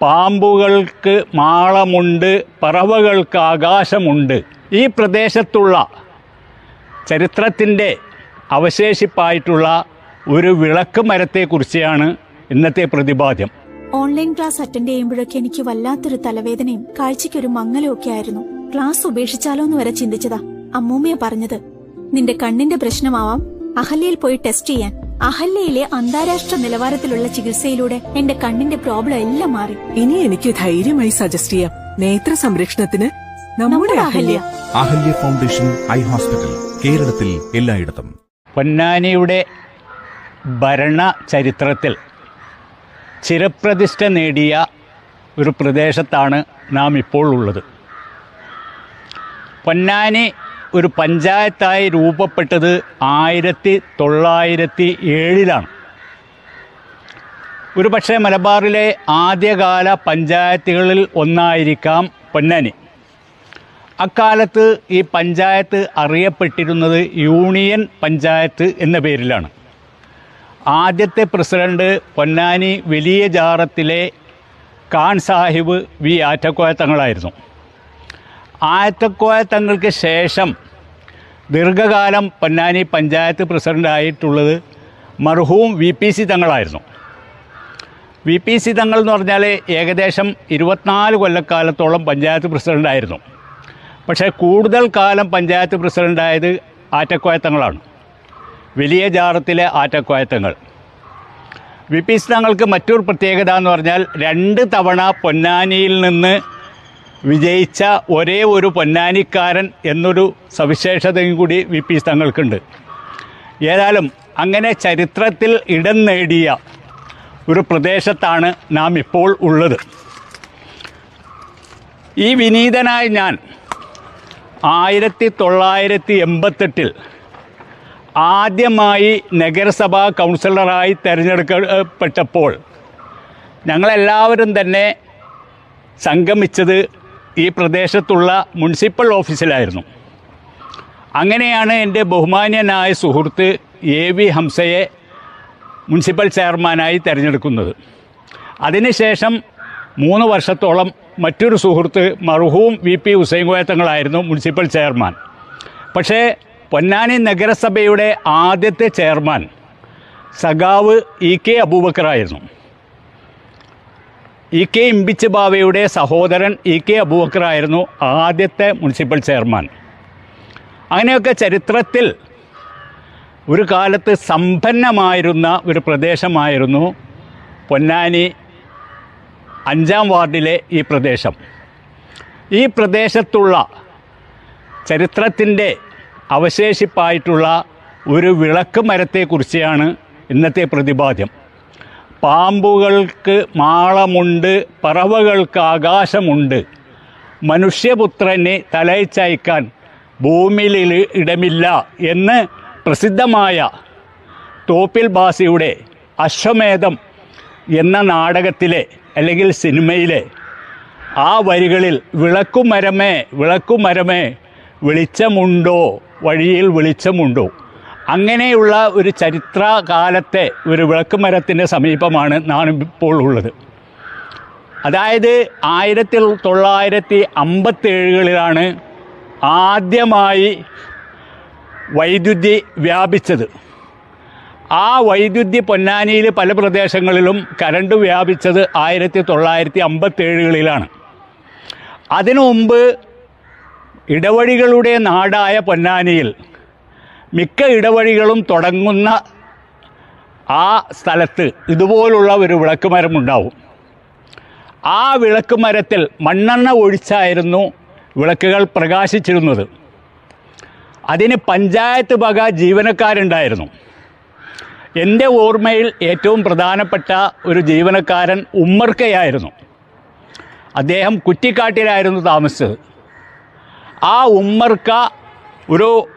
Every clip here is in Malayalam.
പാമ്പുകൾക്ക് മാളമുണ്ട് പറവകൾക്ക് ആകാശമുണ്ട്. ഈ പ്രദേശത്തുള്ള ചരിത്രത്തിന്റെ അവശേഷിപ്പായിട്ടുള്ള ഒരു വിളക്ക് മരത്തെക്കുറിച്ചാണ് ഇന്നത്തെ പ്രതിപാദ്യം. ഓൺലൈൻ ക്ലാസ് അറ്റൻഡ് ചെയ്യുമ്പോഴൊക്കെ എനിക്ക് വല്ലാത്തൊരു തലവേദനയും കാഴ്ചയ്ക്കൊരു മങ്ങലും ഒക്കെ ആയിരുന്നു. ക്ലാസ് ഉപേക്ഷിച്ചാലോ എന്ന് വരെ ചിന്തിച്ചതാ. അമ്മൂമ്മയാ പറഞ്ഞത് നിന്റെ കണ്ണിന്റെ പ്രശ്നമാവാം. അഹല്യയിൽ പോയി ടെസ്റ്റ് ചെയ്യാൻ. അഹല്യയിലെ അന്താരാഷ്ട്ര നിലവാരത്തിലുള്ള ചികിത്സയിലൂടെ എന്റെ കണ്ണിന്റെ പ്രോബ്ലം എല്ലാം മാറി. ഇനി എനിക്ക് ധൈര്യമായി സജസ്റ്റ് ചെയ്യാം. നേത്ര സംരക്ഷണത്തിന് നമ്മുടെ Ahalya. Ahalya foundation eye hospital കേരളത്തിൽ എല്ലായിടത്തും. പൊന്നാനിയുടെ ഭരണ ചരിത്രത്തിൽ ചിരപ്രതിഷ്ഠ നേടിയ ഒരു പ്രദേശത്താണ് നാം ഇപ്പോൾ ഉള്ളത്. പൊന്നാനി ഒരു പഞ്ചായത്തായി രൂപപ്പെട്ടത് ആയിരത്തി തൊള്ളായിരത്തി ഏഴിലാണ്. ഒരു പക്ഷേ മലബാറിലെ ആദ്യകാല പഞ്ചായത്തുകളിൽ ഒന്നായിരിക്കാം പൊന്നാനി. അക്കാലത്ത് ഈ പഞ്ചായത്ത് അറിയപ്പെട്ടിരുന്നത് യൂണിയൻ പഞ്ചായത്ത് എന്ന പേരിലാണ്. ആദ്യത്തെ പ്രസിഡന്റ് പൊന്നാനി വലിയ ജാറത്തിലെ ഖാൻ സാഹിബ് വി ആറ്റക്കോയ തങ്ങളായിരുന്നു. ആറ്റക്കോയ ശേഷം ദീർഘകാലം പൊന്നാനി പഞ്ചായത്ത് പ്രസിഡന്റായിട്ടുള്ളത് മർഹൂം വി പി സി തങ്ങളായിരുന്നു. വി പി സി തങ്ങൾ എന്ന് പറഞ്ഞാൽ ഏകദേശം ഇരുപത്തിനാല് കൊല്ലക്കാലത്തോളം പഞ്ചായത്ത് പ്രസിഡന്റായിരുന്നു പക്ഷേ കൂടുതൽ കാലം പഞ്ചായത്ത് പ്രസിഡന്റായത് ആറ്റക്കോയത്തങ്ങളാണ് വലിയ ജാറത്തിലെ ആറ്റക്കോയത്തങ്ങൾ വി പി സി തങ്ങൾക്ക് മറ്റൊരു പ്രത്യേകത എന്ന് പറഞ്ഞാൽ രണ്ട് തവണ പൊന്നാനിയിൽ നിന്ന് വിജയിച്ച ഒരേ ഒരു പൊന്നാനിക്കാരൻ എന്നൊരു സവിശേഷതയും കൂടി വി പി തങ്ങൾക്കുണ്ട്. ഏതായാലും അങ്ങനെ ചരിത്രത്തിൽ ഇടം നേടിയ ഒരു പ്രദേശത്താണ് നാം ഇപ്പോൾ ഉള്ളത്. ഈ വിനീതനായ ഞാൻ ആയിരത്തി തൊള്ളായിരത്തി എൺപത്തെട്ടിൽ ആദ്യമായി നഗരസഭാ കൗൺസിലറായി തിരഞ്ഞെടുക്കപ്പെട്ടപ്പോൾ ഞങ്ങളെല്ലാവരും തന്നെ സംഗമിച്ചത് ഈ പ്രദേശത്തുള്ള മുനിസിപ്പൽ ഓഫീസിലായിരുന്നു. അങ്ങനെയാണ് എന്റെ ബഹുമാന്യനായ സുഹൃത്ത് എ വി ഹംസയെ മുനിസിപ്പൽ ചെയർമാനായി തിരഞ്ഞെടുക്കുന്നത്. അതിനുശേഷം മൂന്ന് വർഷത്തോളം മറ്റൊരു സുഹൃത്ത് മർഹൂം വി പി ഹുസൈൻ കോയത്തങ്ങളായിരുന്നു മുനിസിപ്പൽ ചെയർമാൻ. പക്ഷേ പൊന്നാനി നഗരസഭയുടെ ആദ്യത്തെ ചെയർമാൻ സഖാവ് ഇ കെ അബൂബക്കറായിരുന്നു. ഇ കെ ഇമ്പിച്ച് ബാവയുടെ സഹോദരൻ ഇ കെ അബൂബക്കറായിരുന്നു ആദ്യത്തെ മുനിസിപ്പൽ ചെയർമാൻ. അങ്ങനെയൊക്കെ ചരിത്രത്തിൽ ഒരു കാലത്ത് സമ്പന്നമായിരുന്ന ഒരു പ്രദേശമായിരുന്നു പൊന്നാനി അഞ്ചാം വാർഡിലെ ഈ പ്രദേശം. ഈ പ്രദേശത്തുള്ള ചരിത്രത്തിന്റെ അവശേഷിപ്പായിട്ടുള്ള ഒരു വിളക്ക് മരത്തെക്കുറിച്ചാണ് ഇന്നത്തെ പ്രതിപാദ്യം. പാമ്പുകൾക്ക് മാളമുണ്ട് പറവകൾക്ക് ആകാശമുണ്ട്. മനുഷ്യപുത്രനെ തലയിച്ചയക്കാൻ ഭൂമിയിൽ ഇടമില്ല എന്ന് പ്രസിദ്ധമായ തോപ്പിൽ ബാസിയുടെ അശ്വമേധം എന്ന നാടകത്തിലെ അല്ലെങ്കിൽ സിനിമയിലെ ആ വരികളിൽ വിളക്കുമരമേ വിളക്കുമരമേ വെളിച്ചമുണ്ടോ? വഴിയിൽ വെളിച്ചമുണ്ടോ? അങ്ങനെയുള്ള ഒരു ചരിത്രകാലത്തെ ഒരു വിളക്കുമരത്തിന്റെ സമീപമാണ് നാം ഇപ്പോൾ ഉള്ളത്. അതായത് ആയിരത്തി തൊള്ളായിരത്തി അമ്പത്തേഴുകളിലാണ് ആദ്യമായി വൈദ്യുതി വ്യാപിച്ചത്. ആ വൈദ്യുതി പൊന്നാനിയിൽ പല പ്രദേശങ്ങളിലും കരണ്ട് വ്യാപിച്ചത് ആയിരത്തി തൊള്ളായിരത്തി അമ്പത്തേഴുകളിലാണ് അതിനു മുമ്പ് ഇടവഴികളുടെ നാടായ പൊന്നാനിയിൽ മിക്ക ഇടവഴികളും തുടങ്ങുന്ന ആ സ്ഥലത്ത് ഇതുപോലുള്ള ഒരു വിളക്ക് മരമുണ്ടാവും ആ വിളക്ക് മരത്തിൽ മണ്ണെണ്ണ ഒഴിച്ചായിരുന്നു വിളക്കുകൾ പ്രകാശിച്ചിരുന്നത്. അതിന് പഞ്ചായത്ത് വക ജീവനക്കാരുണ്ടായിരുന്നു. എന്റെ ഓർമ്മയിൽ ഏറ്റവും പ്രധാനപ്പെട്ട ഒരു ജീവനക്കാരൻ ഉമ്മർക്കയായിരുന്നു. അദ്ദേഹം കുറ്റിക്കാട്ടിലായിരുന്നു താമസിച്ചത്. ആ ഉമ്മർക്ക ഒരു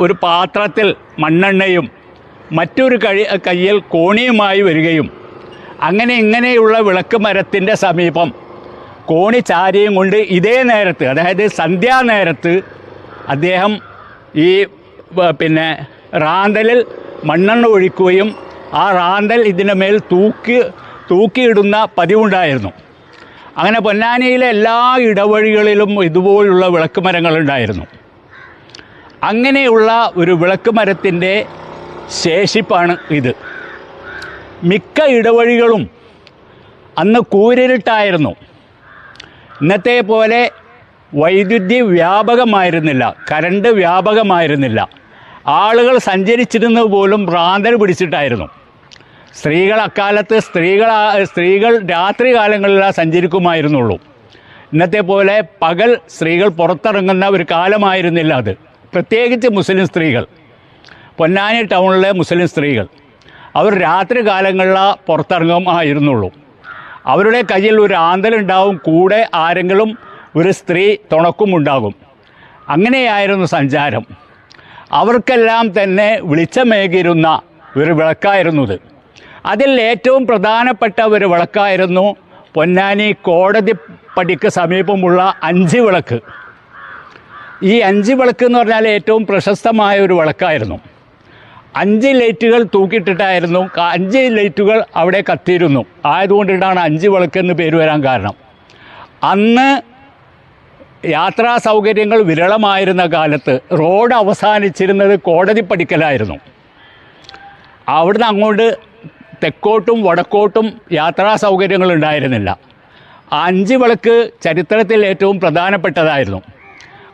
ഒരു പാത്രത്തിൽ മണ്ണെണ്ണയും മറ്റൊരു കഴി കയ്യിൽ കോണിയുമായി വരികയും അങ്ങനെ ഇങ്ങനെയുള്ള വിളക്ക് മരത്തിന്റെ സമീപം കോണി ചാരിയും കൊണ്ട് ഇതേ നേരത്ത് അതായത് സന്ധ്യാനേരത്ത് അദ്ദേഹം ഈ പിന്നെ റാന്തലിൽ മണ്ണെണ്ണ ഒഴിക്കുകയും ആ റാന്തൽ ഇതിന്റെ മേൽ തൂക്കി തൂക്കിയിടുന്ന പതിവുണ്ടായിരുന്നു. അങ്ങനെ പൊന്നാനിയിലെ എല്ലാ ഇടവഴികളിലും ഇതുപോലുള്ള വിളക്ക് മരങ്ങളുണ്ടായിരുന്നു. അങ്ങനെയുള്ള ഒരു വിളക്ക് മരത്തിന്റെ ശേഷിപ്പാണ് ഇത്. മിക്ക ഇടവഴികളും അന്ന് കൂരിരുട്ടായിരുന്നു. ഇന്നത്തെ പോലെ വൈദ്യുതി വ്യാപകമായിരുന്നില്ല കരണ്ട് വ്യാപകമായിരുന്നില്ല. ആളുകൾ സഞ്ചരിച്ചിരുന്നത് പോലും ഭ്രാന്തന് പിടിച്ചിട്ടായിരുന്നു. സ്ത്രീകൾ അക്കാലത്ത് സ്ത്രീകൾ സ്ത്രീകൾ രാത്രി കാലങ്ങളിലാണ് സഞ്ചരിക്കുമായിരുന്നുള്ളൂ. ഇന്നത്തെ പോലെ പകൽ സ്ത്രീകൾ പുറത്തിറങ്ങുന്ന ഒരു കാലമായിരുന്നില്ല അത്. പ്രത്യേകിച്ച് മുസ്ലിം സ്ത്രീകൾ പൊന്നാനി ടൗണിലെ മുസ്ലിം സ്ത്രീകൾ അവർ രാത്രി കാലങ്ങളിൽ പുറത്തിറങ്ങുമായിരുന്നുള്ളൂ അവരുടെ കയ്യിൽ ഒരു ആന്തലുണ്ടാവും കൂടെ ആരെങ്കിലും ഒരു സ്ത്രീ തുണക്കുമുണ്ടാകും അങ്ങനെയായിരുന്നു സഞ്ചാരം. അവർക്കെല്ലാം തന്നെ വിളിച്ചമേകിരുന്ന ഒരു വിളക്കായിരുന്നു ഇത്. അതിൽ ഏറ്റവും പ്രധാനപ്പെട്ട ഒരു വിളക്കായിരുന്നു പൊന്നാനി കോടതി പടിക്ക് സമീപമുള്ള അഞ്ച് വിളക്ക്. ഈ അഞ്ച് വിളക്ക് എന്ന് പറഞ്ഞാൽ ഏറ്റവും പ്രശസ്തമായ ഒരു വിളക്കായിരുന്നു. അഞ്ച് ലൈറ്റുകൾ തൂക്കിയിട്ടിട്ടായിരുന്നു അഞ്ച് ലൈറ്റുകൾ അവിടെ കത്തിയിരുന്നു. ആയതുകൊണ്ടിട്ടാണ് അഞ്ച് വിളക്ക് എന്ന് പേര് വരാൻ കാരണം. അന്ന് യാത്രാ സൗകര്യങ്ങൾ വിരളമായിരുന്ന കാലത്ത് റോഡ് അവസാനിച്ചിരുന്നത് കോടതി പടിക്കലായിരുന്നു. അവിടുന്ന് അങ്ങോട്ട് തെക്കോട്ടും വടക്കോട്ടും യാത്രാ സൗകര്യങ്ങൾ ഉണ്ടായിരുന്നില്ല. അഞ്ച് വിളക്ക് ചരിത്രത്തിൽ ഏറ്റവും പ്രധാനപ്പെട്ടതായിരുന്നു.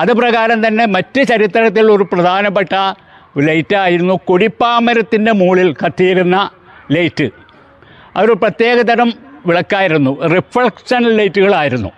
അത് പ്രകാരം തന്നെ മറ്റ് ചരിത്രത്തിൽ ഒരു പ്രധാനപ്പെട്ട ലൈറ്റായിരുന്നു കൊടിപ്പാമരത്തിന്റെ മുകളിൽ കത്തിയിരുന്ന ലൈറ്റ്. അതൊരു പ്രത്യേകതരം വിളക്കായിരുന്നു. റിഫ്ലക്ഷൻ ലൈറ്റുകളായിരുന്നു.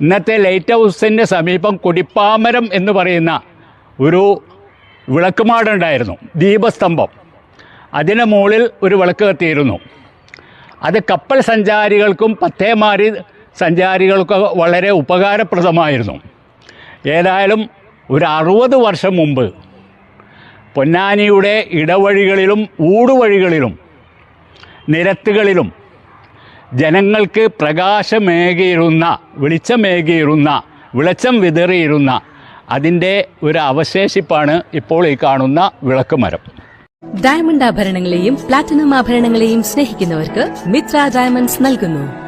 ഇന്നത്തെ ലൈറ്റ് ഹൗസിന്റെ സമീപം കൊടിപ്പാമരം എന്ന് പറയുന്ന ഒരു വിളക്കുമാടുണ്ടായിരുന്നു ദീപസ്തംഭം. അതിന് മുകളിൽ ഒരു വിളക്ക് കത്തിയിരുന്നു. അത് കപ്പൽ സഞ്ചാരികൾക്കും പത്തേമാരി സഞ്ചാരികൾക്കും വളരെ ഉപകാരപ്രദമായിരുന്നു. ഏതായാലും ഒരു അറുപത് വർഷം മുമ്പ് പൊന്നാനിയുടെ ഇടവഴികളിലും ഊടുവഴികളിലും നിരത്തുകളിലും ജനങ്ങൾക്ക് പ്രകാശമേകിയിരുന്ന വെളിച്ചമേകിയിരുന്ന വെളിച്ചം വിതറിയിരുന്ന അതിന്റെ ഒരു അവശേഷിപ്പാണ് ഇപ്പോൾ ഈ കാണുന്ന വിളക്കുമരം. ഡയമണ്ട് ആഭരണങ്ങളെയും പ്ലാറ്റിനം ആഭരണങ്ങളെയും സ്നേഹിക്കുന്നവർക്ക് മിത്ര ഡയമണ്ട്സ് നൽകുന്നു.